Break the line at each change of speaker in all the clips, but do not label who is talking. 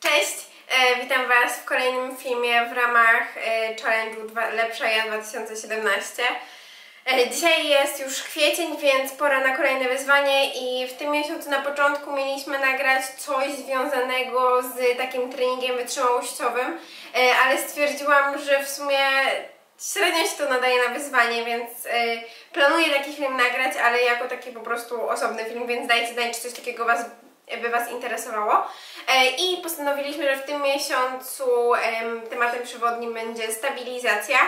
Cześć! E, witam Was w kolejnym filmie w ramach e, challenge'u Lepsza Ja 2017. E, dzisiaj jest już kwiecień, więc pora na kolejne wyzwanie i w tym miesiącu na początku mieliśmy nagrać coś związanego z takim treningiem wytrzymałościowym, ale stwierdziłam, że w sumie średnio się to nadaje na wyzwanie, więc planuję taki film nagrać, ale jako taki po prostu osobny film, więc dajcie znać, czy coś takiego Was by Was interesowało. E, I postanowiliśmy, że w tym miesiącu em, tematem przewodnim będzie stabilizacja,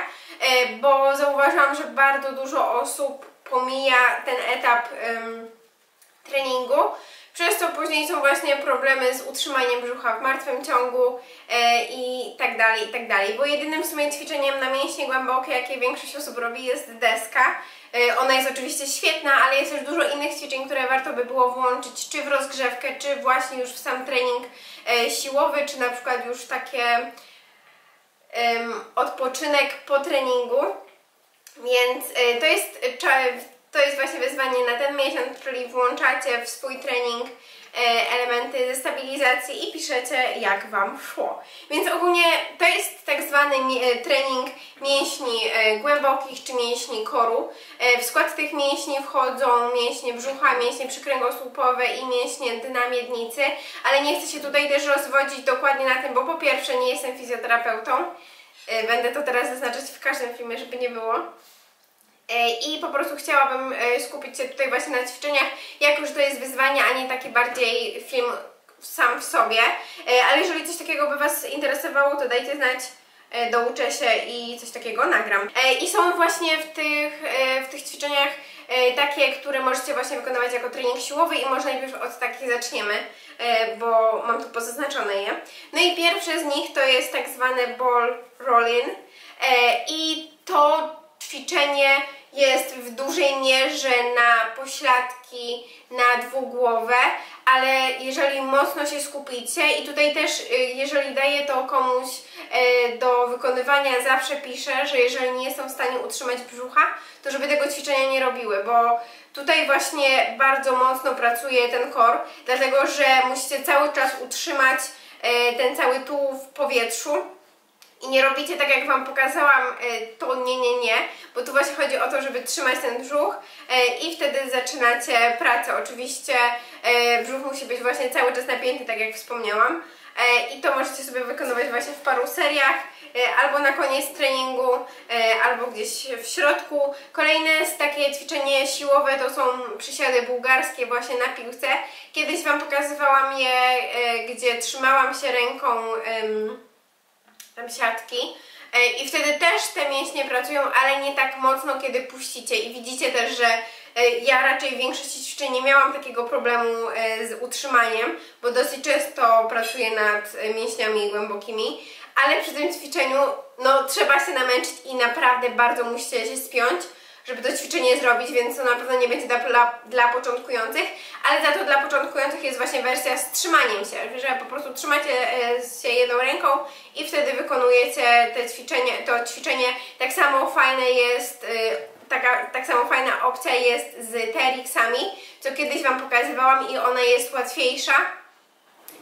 e, bo zauważyłam, że bardzo dużo osób pomija ten etap co później są właśnie problemy z utrzymaniem brzucha w martwym ciągu e, i tak dalej, i tak dalej. Bo jedynym w sumie ćwiczeniem na mięśnie głębokie, jakie większość osób robi, jest deska. E, ona jest oczywiście świetna, ale jest też dużo innych ćwiczeń, które warto by było włączyć, czy w rozgrzewkę, czy właśnie już w sam trening e, siłowy, czy na przykład już takie odpoczynek po treningu. Więc to jest, to jest właśnie wyzwanie na ten miesiąc, czyli włączacie w swój trening e, elementy stabilizacji i piszecie jak Wam szło. Więc ogólnie to jest tak zwany e, trening mięśni e, głębokich czy mięśni koru. W skład tych mięśni wchodzą mięśnie brzucha, mięśnie przykręgosłupowe i mięśnie dna miednicy, ale nie chcę się tutaj też rozwodzić dokładnie na tym, bo po pierwsze nie jestem fizjoterapeutą, Będę to teraz zaznaczać w każdym filmie, żeby nie było. E, I po prostu chciałabym e, skupić się tutaj właśnie na ćwiczeniach, jako że to jest wyzwanie, a nie taki bardziej film sam w sobie. E, Ale jeżeli coś takiego by Was interesowało, to dajcie znać, douczę się i coś takiego nagram. I są właśnie w tych, w tych ćwiczeniach takie, które możecie właśnie wykonywać jako trening siłowy i może najpierw od takich zaczniemy, bo mam tu pozaznaczone je. No i pierwsze z nich to jest tak zwany ball roll-in e, i to ćwiczenie jest w dużej mierze na pośladki, na dwugłowę, ale jeżeli mocno się skupicie i tutaj też y, jeżeli daję to komuś y, do wykonywania zawsze piszę, że jeżeli nie są w stanie utrzymać brzucha, to żeby tego ćwiczenia nie robiły, bo tutaj właśnie bardzo mocno pracuje ten kor, dlatego że musicie cały czas utrzymać y, ten cały tułów w powietrzu i nie robicie tak jak Wam pokazałam, y, to nie, nie, nie, bo tu właśnie chodzi o to, żeby trzymać ten brzuch y, i wtedy zaczynacie pracę. Oczywiście y, brzuch musi być właśnie cały czas napięty, tak jak wspomniałam i to możecie sobie wykonywać właśnie w paru seriach albo na koniec treningu, albo gdzieś w środku. Kolejne takie ćwiczenie siłowe to są przysiady bułgarskie właśnie na piłce. Kiedyś Wam pokazywałam je, gdzie trzymałam się ręką tam siatki. E, i wtedy też te mięśnie pracują, ale nie tak mocno, kiedy puścicie. I widzicie też, że e, ja raczej w większości ćwiczeń nie miałam takiego problemu e, z utrzymaniem, bo dosyć często pracuję nad mięśniami głębokimi, ale przy tym ćwiczeniu no trzeba się namęczyć i naprawdę bardzo musicie się spiąć, żeby to ćwiczenie zrobić, więc to na pewno nie będzie dla, dla, początkujących, ale za to dla początkujących jest właśnie wersja z trzymaniem się, że po prostu trzymacie e, się jedną ręką i wtedy wykonujecie te ćwiczenie, to ćwiczenie. Tak samo fajne jest, e, taka, tak samo fajna opcja jest z TRX-ami, co kiedyś Wam pokazywałam i ona jest łatwiejsza,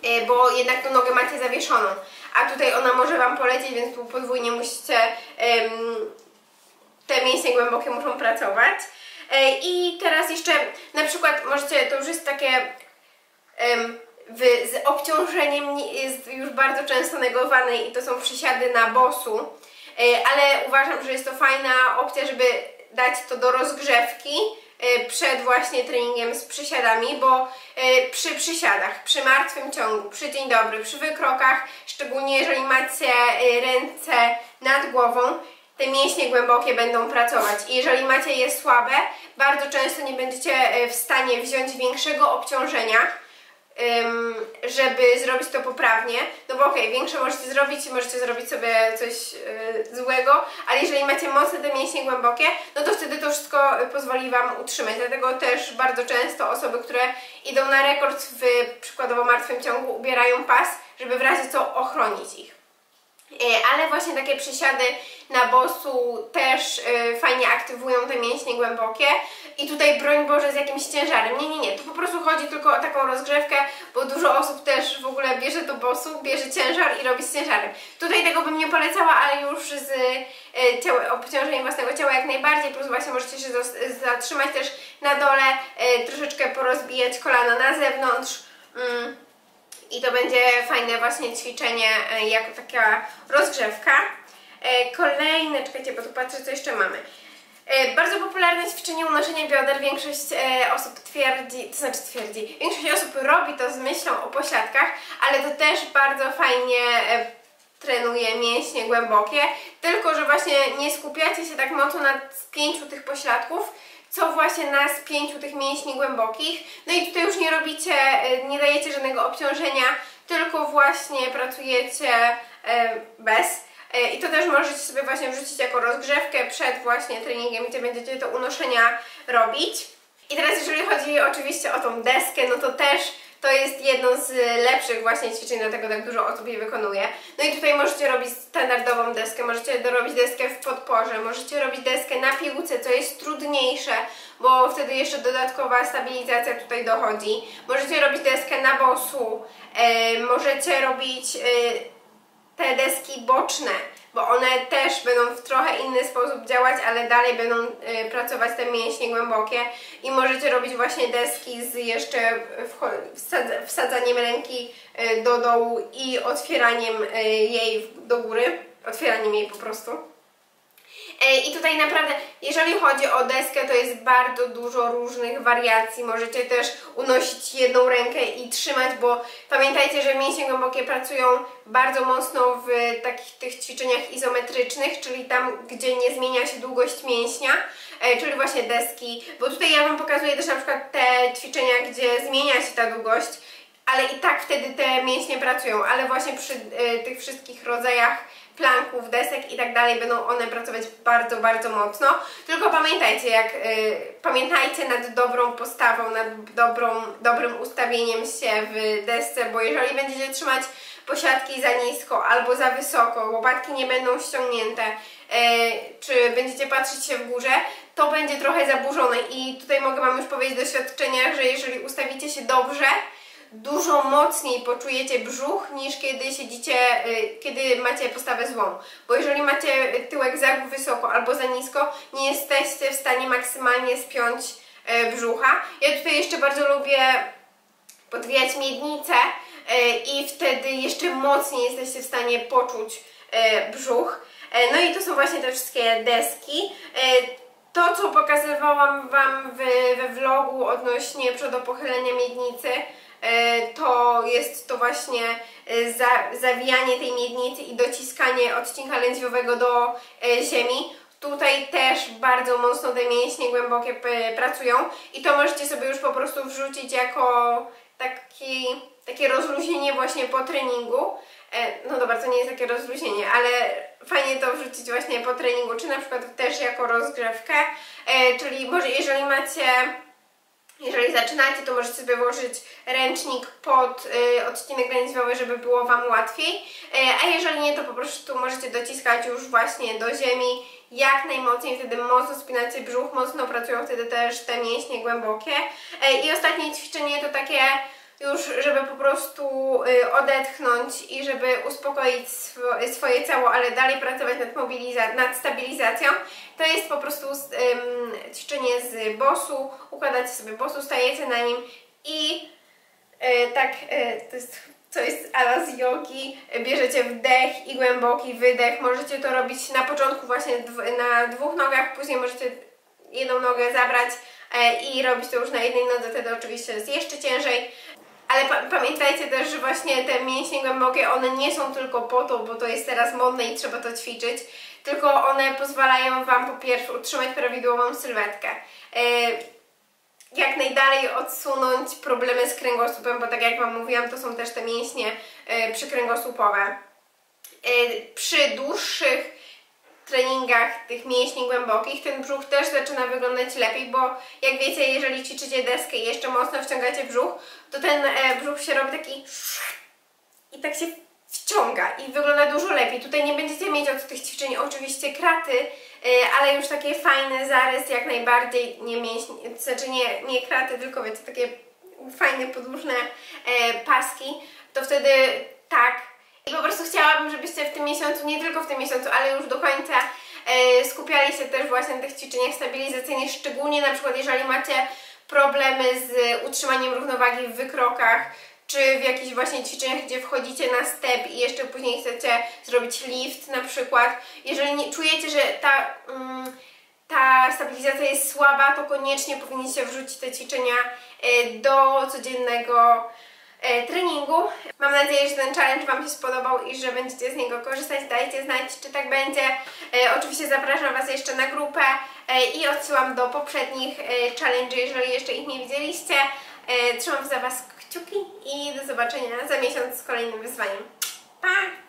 e, bo jednak tą nogę macie zawieszoną, a tutaj ona może Wam polecieć, więc tu podwójnie musicie em, te mięśnie głębokie muszą pracować. E, I teraz jeszcze na przykład możecie, to już jest takie w, z obciążeniem nie- jest już bardzo często negowane i to są przysiady na bosu, E, ale uważam, że jest to fajna opcja, żeby dać to do rozgrzewki e, przed właśnie treningiem z przysiadami, bo przy przysiadach, przy martwym ciągu, przy dzień dobry, przy wykrokach, szczególnie jeżeli macie ręce nad głową, te mięśnie głębokie będą pracować. I jeżeli macie je słabe, bardzo często nie będziecie e, w stanie wziąć większego obciążenia, żeby zrobić to poprawnie, no bo okej, większe możecie zrobić, możecie zrobić sobie coś y, złego, ale jeżeli macie mocne te mięśnie głębokie, no to wtedy to wszystko y, pozwoli Wam utrzymać, dlatego też bardzo często osoby, które idą na rekord w przykładowo martwym ciągu ubierają pas, żeby w razie co ochronić ich. E, Ale właśnie takie przysiady na bosu też e, fajnie aktywują te mięśnie głębokie i tutaj broń Boże z jakimś ciężarem. Nie, nie, nie, tu po prostu chodzi tylko o taką rozgrzewkę, bo dużo osób też w ogóle bierze do bosu, bierze ciężar i robi z ciężarem. Tutaj tego bym nie polecała, ale już z e, ciała, obciążeniem własnego ciała jak najbardziej, plus właśnie możecie się zatrzymać też na dole, troszeczkę porozbijać kolana na zewnątrz. Mm. I to będzie fajne właśnie ćwiczenie e, jako taka rozgrzewka. E, kolejne, czekajcie, bo tu patrzę co jeszcze mamy. E, bardzo popularne ćwiczenie unoszenia bioder. Większość osób twierdzi, to znaczy twierdzi, większość osób robi to z myślą o pośladkach, ale to też bardzo fajnie trenuje mięśnie głębokie, tylko że właśnie nie skupiacie się tak mocno na spięciu tych pośladków, co właśnie na spięciu tych mięśni głębokich. No i tutaj już nie robicie, nie dajecie żadnego obciążenia, tylko właśnie pracujecie bez. E, I to też możecie sobie właśnie wrzucić jako rozgrzewkę przed właśnie treningiem, gdzie będziecie to unoszenia robić. I teraz jeżeli chodzi oczywiście o tą deskę, no to też to jest jedno z lepszych właśnie ćwiczeń, dlatego tak dużo osób je wykonuje. No i tutaj możecie robić standardową deskę, możecie dorobić deskę w podporze, możecie robić deskę na piłce, co jest trudniejsze, bo wtedy jeszcze dodatkowa stabilizacja tutaj dochodzi. Możecie robić deskę na bosu, yy, możecie robić... Yy, te deski boczne, bo one też będą w trochę inny sposób działać, ale dalej będą y, pracować te mięśnie głębokie i możecie robić właśnie deski z jeszcze wsadzaniem ręki y, do dołu i otwieraniem y, jej do góry, otwieraniem jej po prostu. E, I tutaj naprawdę, jeżeli chodzi o deskę, to jest bardzo dużo różnych wariacji. Możecie też unosić jedną rękę i trzymać, bo pamiętajcie, że mięśnie głębokie pracują bardzo mocno w takich tych ćwiczeniach izometrycznych, czyli tam, gdzie nie zmienia się długość mięśnia, e, czyli właśnie deski, bo tutaj ja Wam pokazuję też na przykład te ćwiczenia, gdzie zmienia się ta długość, ale i tak wtedy te mięśnie pracują, ale właśnie przy y, tych wszystkich rodzajach planków, desek i tak dalej będą one pracować bardzo, bardzo mocno. Tylko pamiętajcie, jak y, pamiętajcie nad dobrą postawą, nad dobrą, dobrym ustawieniem się w desce, bo jeżeli będziecie trzymać posiadki za nisko albo za wysoko, łopatki nie będą ściągnięte, y, czy będziecie patrzeć się w górze, to będzie trochę zaburzone i tutaj mogę Wam już powiedzieć doświadczenia, że jeżeli ustawicie się dobrze, dużo mocniej poczujecie brzuch niż kiedy siedzicie, y, kiedy macie postawę złą. Bo jeżeli macie tyłek za wysoko albo za nisko, nie jesteście w stanie maksymalnie spiąć y, brzucha. Ja tutaj jeszcze bardzo lubię podwijać miednicę y, i wtedy jeszcze mocniej jesteście w stanie poczuć brzuch. No i to są właśnie te wszystkie deski. To, co pokazywałam Wam we vlogu odnośnie przodopochylenia miednicy, E, to jest to właśnie e, za, zawijanie tej miednicy i dociskanie odcinka lędźwiowego do e, ziemi. Tutaj też bardzo mocno te mięśnie głębokie pracują i to możecie sobie już po prostu wrzucić jako taki, takie rozluźnienie właśnie po treningu. No dobra, to nie jest takie rozluźnienie, ale fajnie to wrzucić właśnie po treningu, czy na przykład też jako rozgrzewkę, czyli może jeżeli macie zaczynacie, to możecie sobie włożyć ręcznik pod y, odcinek lędźwiowy, żeby było Wam łatwiej. Y, a jeżeli nie, to po prostu możecie dociskać już właśnie do ziemi jak najmocniej, wtedy mocno spinacie brzuch, mocno pracują wtedy też te mięśnie głębokie. Y, I ostatnie ćwiczenie to takie już, żeby po prostu y, odetchnąć i żeby uspokoić swo swoje ciało, ale dalej pracować nad, nad stabilizacją, to jest po prostu ćwiczenie z bosu, układacie sobie bosu, stajecie na nim i y, tak, y, to jest co jest ala z jogi, bierzecie wdech i głęboki wydech, możecie to robić na początku właśnie na dwóch nogach, później możecie jedną nogę zabrać e, i robić to już na jednej nodze, wtedy oczywiście jest jeszcze ciężej. Ale pa pamiętajcie też, że właśnie te mięśnie głębokie, one nie są tylko po to, bo to jest teraz modne i trzeba to ćwiczyć, tylko one pozwalają Wam po pierwsze utrzymać prawidłową sylwetkę. Yy, jak najdalej odsunąć problemy z kręgosłupem, bo tak jak Wam mówiłam, to są też te mięśnie yy, przykręgosłupowe. Yy, przy dłuższych treningach tych mięśni głębokich ten brzuch też zaczyna wyglądać lepiej, bo jak wiecie, jeżeli ćwiczycie deskę i jeszcze mocno wciągacie brzuch, to ten e, brzuch się robi taki i tak się wciąga i wygląda dużo lepiej. Tutaj nie będziecie mieć od tych ćwiczeń oczywiście kraty, y, ale już takie fajne zarys jak najbardziej, nie mięśnie, znaczy nie, nie kraty, tylko wiecie, takie fajne, podłużne e, paski, to wtedy tak. I po prostu chciałabym, żebyście w tym miesiącu, nie tylko w tym miesiącu, ale już do końca e, skupiali się też właśnie na tych ćwiczeniach stabilizacyjnych, szczególnie na przykład jeżeli macie problemy z utrzymaniem równowagi w wykrokach, czy w jakichś właśnie ćwiczeniach, gdzie wchodzicie na step i jeszcze później chcecie zrobić lift na przykład. Jeżeli nie, czujecie, że ta, mm, ta stabilizacja jest słaba, to koniecznie powinniście wrzucić te ćwiczenia e, do codziennego treningu. Mam nadzieję, że ten challenge Wam się spodobał i że będziecie z niego korzystać. Dajcie znać, czy tak będzie. E, oczywiście zapraszam Was jeszcze na grupę i odsyłam do poprzednich challenge, jeżeli jeszcze ich nie widzieliście. Trzymam za Was kciuki i do zobaczenia za miesiąc z kolejnym wyzwaniem. Pa!